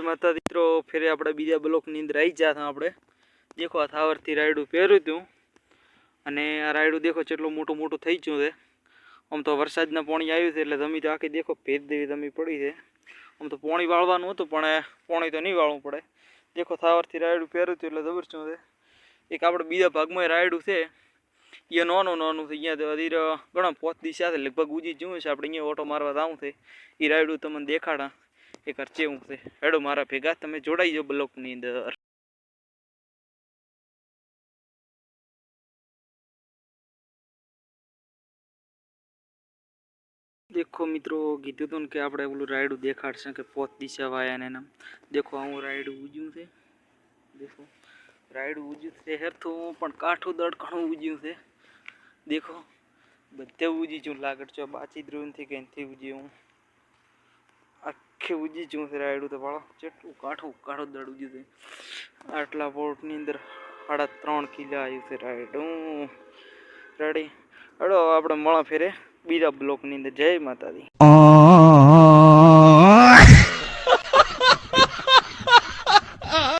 માતાજી. મિત્રો, ફેરે આપણે બીજા બ્લોકની અંદર આવી ગયા હતા આપણે. દેખો, આ થાવરથી રાયડું પહેર્યું હતું. અને આ રાયડું દેખો કેટલું મોટું મોટું થઈ ગયું છે. આમ તો વરસાદના પાણી આવ્યું છે એટલે જમી તો આખી દેખો ભેજ દેવી જમી પડી છે. આમ તો પાણી વાળવાનું હતું, પણ પાણી તો નહીં વાળવું પડે. દેખો, થાવરથી રાયડું પહેર્યું હતું એટલે જબર શું છે. એક આપણે બીજા ભાગમાં રાયડું છે. એ નાનું નાનું છે અહીંયા અધીર ઘણા પોત દિશા છે, લગભગ ઉજી જવું છે. આપણે અહીંયા ઓટો મારવા જવું છે. એ રાયડું તમને દેખાડા. એ ખર્ચે હું હેડો મારા ભેગા, તમે જોડાઈ જાઓ બ્લોકની અંદર. દેખો મિત્રો, કીધું હતું ને કે આપણે ઓલું રાયડું દેખાડશે કે પોત દિશા વાયા ને એમ. દેખો, આવું રાયડું ઉજ્યું છે. દેખો, રાયડું ઉજ્યું છે હેરથું પણ કાઠું દડકણું ઉજ્યું છે. દેખો, બધે ઉજી છું, લાગડ છો બાચી દ્રોનથી કે એનથી ઉજી હું. આખે ઉજી છે રાયડું તો વાળો ચેટલું કાઠું કાઠું દડ ઉજ્યું હતું આટલા પોર્ટની અંદર સાડા ત્રણ કિલા આવ્યું છે રાયડું. રેડી? હડો આપણે મળા ફેરે બીજા બ્લોકની અંદર. જય માતાજી.